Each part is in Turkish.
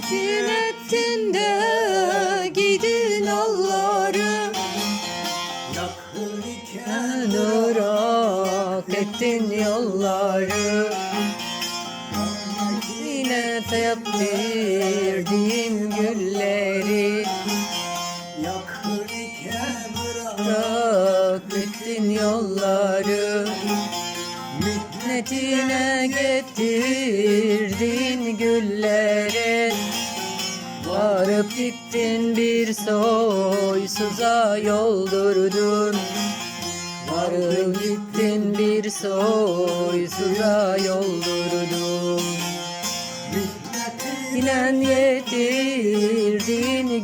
Tekin ettin de gidin alları Yakın iken durak ettin yolları. Yine yaptırdiğim gülleri. Yakın iken bırak ettin yolları. Minnetine getirdin gülleri Varıp gittin bir soysuza yoldurdun Varıp gittin bir soysuza yoldurdun İlen yetirdin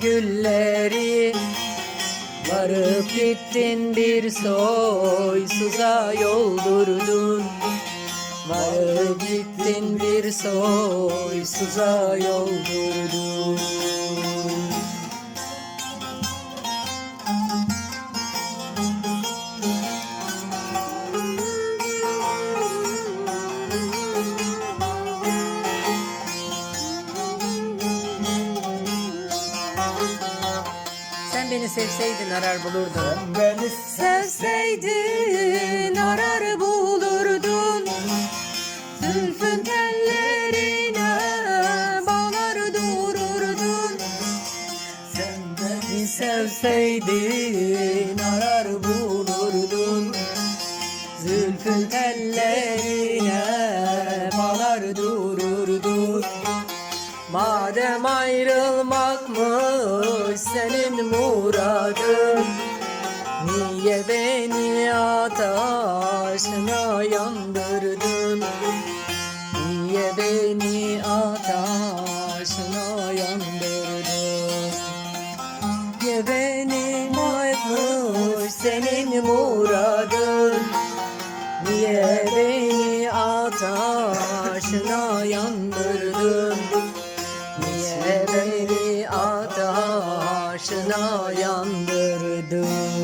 gülleri. Varıp gittin bir soysuza yoldurdun gittin bir soysuza yoldurdun Sen beni sevseydin arar bulurdun. Beni Sevseydin arar bulurdun sevseydin arar bulurdun. Zülfün tellerine bağlar dururdun Madem ayrılmakmış senin muradın Niye beni ateşine yandırdın senin muradın. Niye beni ataşına yandırdın? Niye beni ataşına yandırdın?